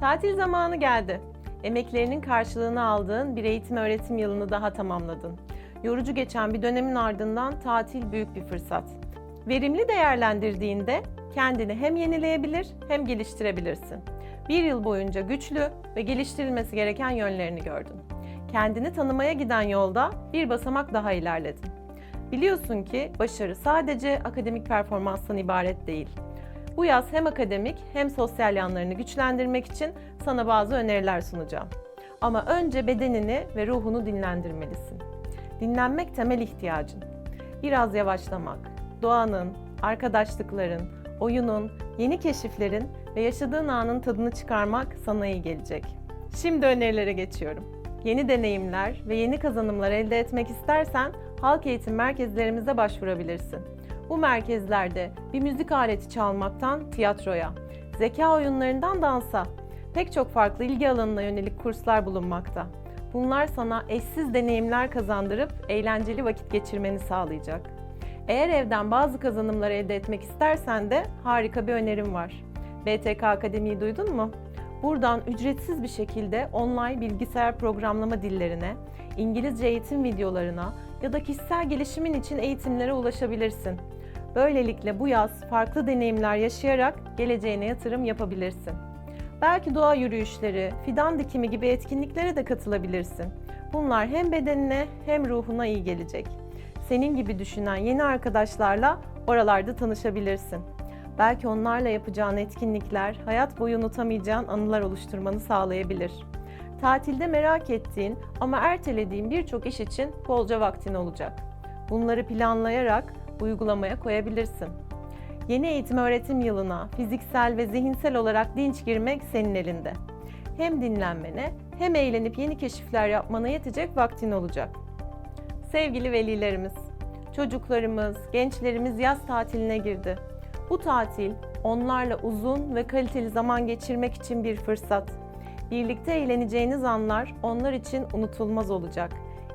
Tatil zamanı geldi. Emeklerinin karşılığını aldığın bir eğitim öğretim yılını daha tamamladın. Yorucu geçen bir dönemin ardından tatil büyük bir fırsat. Verimli değerlendirdiğinde kendini hem yenileyebilir hem geliştirebilirsin. Bir yıl boyunca güçlü ve geliştirilmesi gereken yönlerini gördün. Kendini tanımaya giden yolda bir basamak daha ilerledin. Biliyorsun ki başarı sadece akademik performanstan ibaret değil. Bu yaz hem akademik hem sosyal yanlarını güçlendirmek için sana bazı öneriler sunacağım. Ama önce bedenini ve ruhunu dinlendirmelisin. Dinlenmek temel ihtiyacın. Biraz yavaşlamak, doğanın, arkadaşlıkların, oyunun, yeni keşiflerin ve yaşadığın anın tadını çıkarmak sana iyi gelecek. Şimdi önerilere geçiyorum. Yeni deneyimler ve yeni kazanımlar elde etmek istersen halk eğitim merkezlerimize başvurabilirsin. Bu merkezlerde bir müzik aleti çalmaktan tiyatroya, zeka oyunlarından dansa, pek çok farklı ilgi alanına yönelik kurslar bulunmakta. Bunlar sana eşsiz deneyimler kazandırıp eğlenceli vakit geçirmeni sağlayacak. Eğer evden bazı kazanımlar elde etmek istersen de harika bir önerim var. BTK Akademi'yi duydun mu? Buradan ücretsiz bir şekilde online bilgisayar programlama dillerine, İngilizce eğitim videolarına ya da kişisel gelişimin için eğitimlere ulaşabilirsin. Böylelikle bu yaz farklı deneyimler yaşayarak geleceğine yatırım yapabilirsin. Belki doğa yürüyüşleri, fidan dikimi gibi etkinliklere de katılabilirsin. Bunlar hem bedenine hem ruhuna iyi gelecek. Senin gibi düşünen yeni arkadaşlarla oralarda tanışabilirsin. Belki onlarla yapacağın etkinlikler hayat boyu unutamayacağın anılar oluşturmanı sağlayabilir. Tatilde merak ettiğin ama ertelediğin birçok iş için bolca vaktin olacak. Bunları planlayarak uygulamaya koyabilirsin. Yeni eğitim öğretim yılına fiziksel ve zihinsel olarak dinç girmek senin elinde. Hem dinlenmene hem eğlenip yeni keşifler yapmana yetecek vaktin olacak. Sevgili velilerimiz, çocuklarımız, gençlerimiz yaz tatiline girdi. Bu tatil onlarla uzun ve kaliteli zaman geçirmek için bir fırsat. Birlikte eğleneceğiniz anlar onlar için unutulmaz olacak.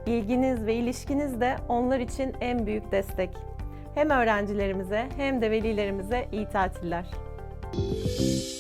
İlginiz ve ilişkiniz de onlar için en büyük destek. Hem öğrencilerimize hem de velilerimize iyi tatiller. Müzik